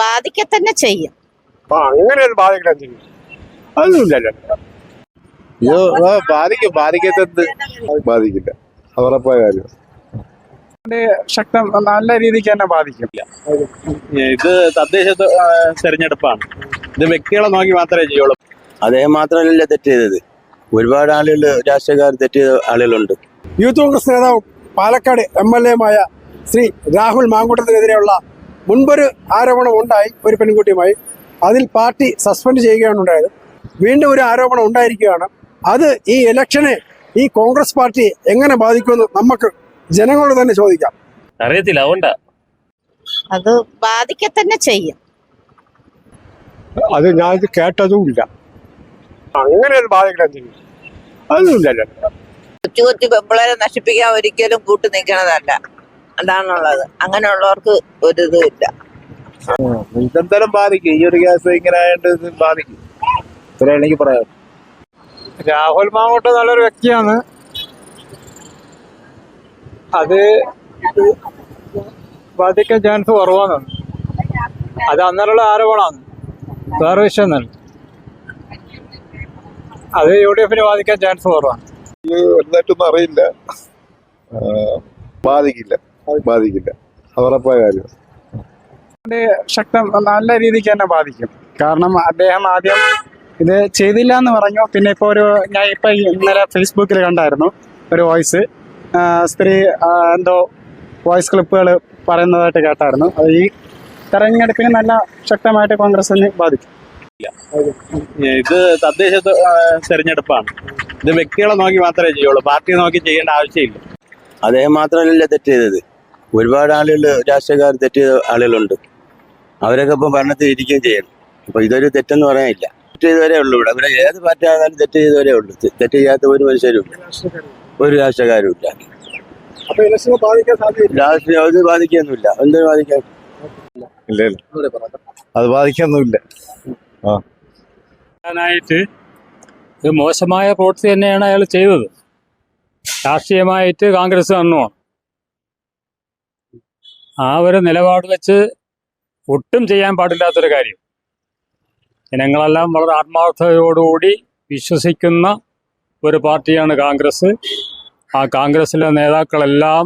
ബാധിക്ക തന്നെ ചെയ്യും. ആ അങ്ങനെ ഒരു ബാധിക്കണം ചെയ്യും. അതൊന്നുമില്ലല്ലോ. അയ്യോ ആ, ബാധിക്കും ബാധിക്കത്തത് ബാധിക്കില്ല. കാര്യം. ശക്തം നല്ല രീതിക്ക് തന്നെ ബാധിക്കില്ല. ഇത് തദ്ദേശ തെരഞ്ഞെടുപ്പാണ്. ഇത് വ്യക്തികളെ നോക്കി മാത്രമേ ചെയ്യുള്ളൂ. അദ്ദേഹം മാത്രമല്ല തെറ്റ് ചെയ്തത് ഒരുപാട് ആളുകൾ രാഷ്ട്രീയക്കാർ തെറ്റ് ചെയ്ത ആളുകളുണ്ട്. യൂത്ത് കോൺഗ്രസ് നേതാവ് പാലക്കാട് എം എൽ എമായ ശ്രീ രാഹുൽ മാങ്കൂട്ടത്തിനെതിരെയുള്ള മുൻപൊരു ആരോപണം ഉണ്ടായി ഒരു പെൺകുട്ടിയുമായി. അതിൽ പാർട്ടി സസ്പെൻഡ് ചെയ്യുകയാണ് ഉണ്ടായത്. വീണ്ടും ഒരു ആരോപണം ഉണ്ടായിരിക്കുകയാണ്. അത് ഈ ഇലക്ഷനെ ഈ കോൺഗ്രസ് പാർട്ടി എങ്ങനെ ബാധിക്കുമെന്ന് നമുക്ക് ജനങ്ങളോട് തന്നെ ചോദിക്കാം. അറിയത്തില്ല അതുകൊണ്ടാ. അത് ബാധിക്ക തന്നെ ചെയ്യും. അത് ഞാൻ ഇത് കേട്ടതും ഇല്ല അങ്ങനെ ബാധിക്കണം ചെയ്യും അതൊന്നുമില്ലല്ലോ. കൊച്ചു കൊച്ചു പെമ്പിളരെ നശിപ്പിക്കാൻ ഒരിക്കലും കൂട്ടു നിൽക്കണതല്ല. അതാണുള്ളത്. അങ്ങനെയുള്ളവർക്ക് ഒരു ഇതും ഇല്ല. ഇതെന്തായാലും ബാധിക്കും. ഈ ഒരു കേസ് ഇങ്ങനെ ആയതുകൊണ്ട് ഇത് ബാധിക്കും. ഇത്രയാണ് എനിക്ക് പറയാം രാഹുൽ മാവോട്ട് നല്ലൊരു വ്യക്തിയാണ്. അത് ബാധിക്കാൻ ചാൻസ് കുറവാണ്. അത് അന്നേരമുള്ള ആരോപണമാണ്. വേറെ വിഷയം തന്നെ അത് യു ഡി എഫിന് ബാധിക്കാൻ ചാൻസ് കുറവാണ്. അറിയില്ല. ബാധിക്കില്ല. ബാധിക്കില്ല. അത് ഉറപ്പായ കാര്യം ശക്തം നല്ല രീതിക്ക് തന്നെ ബാധിക്കും. കാരണം അദ്ദേഹം ആദ്യം ഇത് ചെയ്തില്ല എന്ന് പറഞ്ഞു. പിന്നെ ഇപ്പോൾ ഒരു ഞാൻ ഇപ്പം ഇന്നലെ ഫേസ്ബുക്കിൽ കണ്ടായിരുന്നു ഒരു വോയിസ്. സ്ത്രീ എന്തോ വോയിസ് ക്ലിപ്പുകൾ പറയുന്നതായിട്ട് കേട്ടായിരുന്നു. അത് ഈ തെരഞ്ഞെടുപ്പിന് നല്ല ശക്തമായിട്ട് കോൺഗ്രസിന് ബാധിക്കും. ഇത് തദ്ദേശ തെരഞ്ഞെടുപ്പാണ്. ഇത് വ്യക്തികളെ നോക്കി മാത്രമേ ചെയ്യുള്ളൂ. പാർട്ടിയെ നോക്കി ചെയ്യേണ്ട ആവശ്യമില്ല. അദ്ദേഹം മാത്രമല്ലേ തെറ്റ് ചെയ്തത്. ഒരുപാട് ആളുകൾ രാഷ്ട്രീയക്കാർ തെറ്റ് ചെയ്ത ആളുകളുണ്ട്. അവരൊക്കെ ഇപ്പം ഭരണത്തിൽ ഇരിക്കുകയും ചെയ്യണം. അപ്പോൾ ഇതൊരു തെറ്റെന്ന് പറയാനില്ല. തെറ്റ് ചെയ്തവരേ ഉള്ളൂ ഇവിടെ. ഇവിടെ ഏത് പാർട്ടി ആയാലും തെറ്റ് ചെയ്തവരേ ഉള്ളൂ. തെറ്റ് ചെയ്യാത്ത ഒരു മനുഷ്യരും ഒരു രാഷ്ട്രീയക്കാരും ഇല്ല. രാഷ്ട്രീയം അത് ബാധിക്കൊന്നുമില്ല എന്തിനു ബാധിക്കാൻ? ഇല്ല ഇല്ല. അത് ബാധിക്കൊന്നുമില്ല. ായിട്ട് ഒരു മോശമായ പ്രവൃത്തി തന്നെയാണ് അയാൾ ചെയ്തത്. രാഷ്ട്രീയമായിട്ട് കോൺഗ്രസ് കണ്ണുമാണ് ആ ഒരു നിലപാട് വെച്ച് ഒട്ടും ചെയ്യാൻ പാടില്ലാത്തൊരു കാര്യം. ജനങ്ങളെല്ലാം വളരെ ആത്മാർത്ഥതയോടുകൂടി വിശ്വസിക്കുന്ന ഒരു പാർട്ടിയാണ് കോൺഗ്രസ്. ആ കോൺഗ്രസിലെ നേതാക്കളെല്ലാം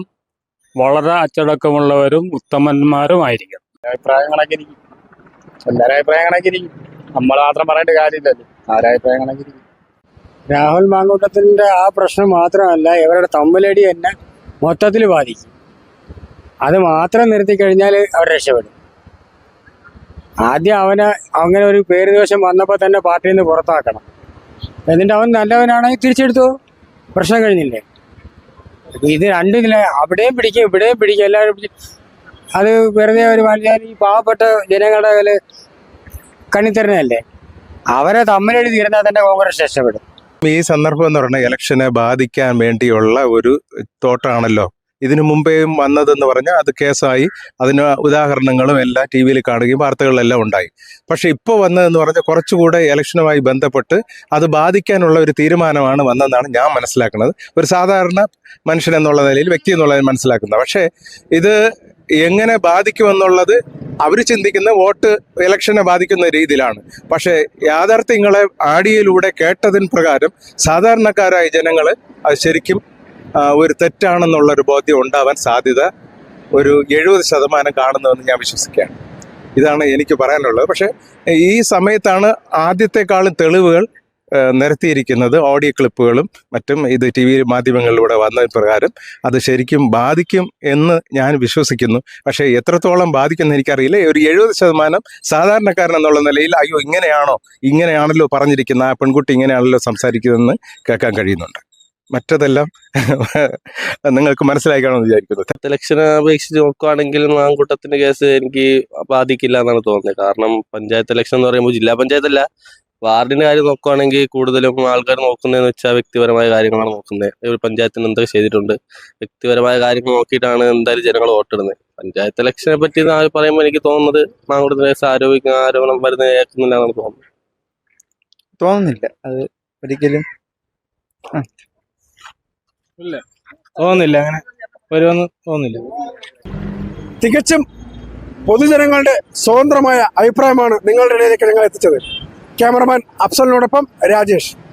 വളരെ അച്ചടക്കമുള്ളവരും ഉത്തമന്മാരുമായിരിക്കും എല്ലാവരും അഭിപ്രായങ്ങളൊക്കെ കണക്കിരിക്കും നമ്മൾ മാത്രം പറയേണ്ട കാര്യമില്ലല്ലോ. രാഹുൽ മാങ്കൂട്ടത്തിന്റെ ആ പ്രശ്നം മാത്രമല്ല ഇവരുടെ തമ്മിലടി തന്നെ മൊത്തത്തിൽ ബാധിക്കും. അത് മാത്രം നിർത്തി കഴിഞ്ഞാൽ അവർ രക്ഷപ്പെടും. ആദ്യം അവനെ അങ്ങനെ ഒരു പേര് ദോഷം വന്നപ്പോൾ തന്നെ പാർട്ടിയിൽ നിന്ന് പുറത്താക്കണം. എന്നിട്ട് അവൻ നല്ലവനാണെങ്കിൽ തിരിച്ചെടുത്തു. പ്രശ്നം കഴിഞ്ഞില്ലേ? ഇത് രണ്ടില്ല അവിടെയും പിടിക്കും ഇവിടെയും പിടിക്കും. എല്ലാവരും അത് വെറുതെ ഒരു മനുഷ്യൻ ഈ പാവപ്പെട്ട ജനങ്ങളുടെ അതിൽ കണ്ണിത്തരണല്ലേ അവരെ തമ്മിലടി തീർന്നാൽ തന്നെ കോൺഗ്രസ് രക്ഷപ്പെടും. ഈ സന്ദർഭം എന്ന് പറഞ്ഞാൽ ഇലക്ഷനെ ബാധിക്കാൻ വേണ്ടിയുള്ള ഒരു തോട്ടാണല്ലോ. ഇതിനു മുമ്പേയും വന്നതെന്ന് പറഞ്ഞാൽ അത് കേസായി. അതിന് ഉദാഹരണങ്ങളും എല്ലാം ടി വിയിൽ കാണുകയും വാർത്തകളിലെല്ലാം ഉണ്ടായി. പക്ഷെ ഇപ്പോൾ വന്നതെന്ന് പറഞ്ഞാൽ കുറച്ചുകൂടെ ഇലക്ഷനുമായി ബന്ധപ്പെട്ട് അത് ബാധിക്കാനുള്ള ഒരു തീരുമാനമാണ് വന്നതെന്നാണ് ഞാൻ മനസ്സിലാക്കുന്നത്. ഒരു സാധാരണ മനുഷ്യൻ എന്നുള്ള നിലയിൽ വ്യക്തി എന്നുള്ള മനസ്സിലാക്കുന്നത്. പക്ഷേ ഇത് എങ്ങനെ ബാധിക്കുമെന്നുള്ളത് അവർ ചിന്തിക്കുന്ന വോട്ട് ഇലക്ഷനെ ബാധിക്കുന്ന രീതിയിലാണ്. പക്ഷേ യാഥാർത്ഥ്യങ്ങളെ ആഡിയയിലൂടെ കേട്ടതിന് പ്രകാരം സാധാരണക്കാരായ ജനങ്ങൾ ശരിക്കും ഒരു തെറ്റാണെന്നുള്ളൊരു ബോധ്യം ഉണ്ടാവാൻ സാധ്യത ഒരു എഴുപത് ശതമാനം കാണുന്നതെന്ന് ഞാൻ വിശ്വസിക്കുകയാണ്. ഇതാണ് എനിക്ക് പറയാനുള്ളത്. പക്ഷേ ഈ സമയത്താണ് ആദ്യത്തെക്കാളും തെളിവുകൾ നിരത്തിയിരിക്കുന്നത്. ഓഡിയോ ക്ലിപ്പുകളും മറ്റും ഇത് ടി വി മാധ്യമങ്ങളിലൂടെ വന്ന പ്രകാരം അത് ശരിക്കും ബാധിക്കും എന്ന് ഞാൻ വിശ്വസിക്കുന്നു. പക്ഷേ എത്രത്തോളം ബാധിക്കുമെന്ന് എനിക്കറിയില്ല. ഒരു എഴുപത് ശതമാനം സാധാരണക്കാരൻ എന്നുള്ള നിലയിൽ അയ്യോ ഇങ്ങനെയാണോ? ഇങ്ങനെയാണല്ലോ പറഞ്ഞിരിക്കുന്ന ആ പെൺകുട്ടി ഇങ്ങനെയാണല്ലോ സംസാരിക്കുന്നതെന്ന് കേൾക്കാൻ കഴിയുന്നുണ്ട്. മറ്റതെല്ലാം നിങ്ങൾക്ക് മനസ്സിലായി വിചാരിക്കുന്നു വിചാരിക്കുന്നു. ലക്ഷം അപേക്ഷിച്ച് നോക്കുകയാണെങ്കിൽ മാങ്കൂട്ടത്തിന്റെ കേസ് എനിക്ക് ബാധിക്കില്ല എന്നാണ് തോന്നുന്നത്. കാരണം പഞ്ചായത്ത് ഇലക്ഷൻ എന്ന് പറയുമ്പോൾ ജില്ലാ പഞ്ചായത്തല്ല. വാർഡിന്റെ കാര്യം നോക്കുകയാണെങ്കിൽ കൂടുതലും ആൾക്കാർ നോക്കുന്നതെന്ന് വെച്ചാൽ വ്യക്തിപരമായ കാര്യങ്ങളാണ് നോക്കുന്നത്. ഒരു പഞ്ചായത്തിന് എന്തൊക്കെ ചെയ്തിട്ടുണ്ട് വ്യക്തിപരമായ കാര്യങ്ങൾ നോക്കിയിട്ടാണ് എന്തായാലും ജനങ്ങൾ വോട്ടിടുന്നത്. പഞ്ചായത്ത് ഇലക്ഷനെ പറ്റി പറയുമ്പോൾ എനിക്ക് തോന്നുന്നത് മാങ്കൂട്ടത്തിന്റെ കേസ് ആരോപിക്കുന്ന ആരോപണം വരുന്ന കേൾക്കുന്നില്ല എന്നാണ് തോന്നുന്നത്. തോന്നുന്നില്ല. അത് ഒരിക്കലും തോന്നുന്നില്ല അങ്ങനെ വരുമെന്ന് തോന്നുന്നില്ല. തികച്ചും പൊതുജനങ്ങളുടെ സ്വതന്ത്രമായ അഭിപ്രായമാണ് നിങ്ങളുടെ ഇടയിലേക്ക് ഞങ്ങൾ എത്തിച്ചത്. ക്യാമറമാൻ അഫ്സലിനോടൊപ്പം രാജേഷ്.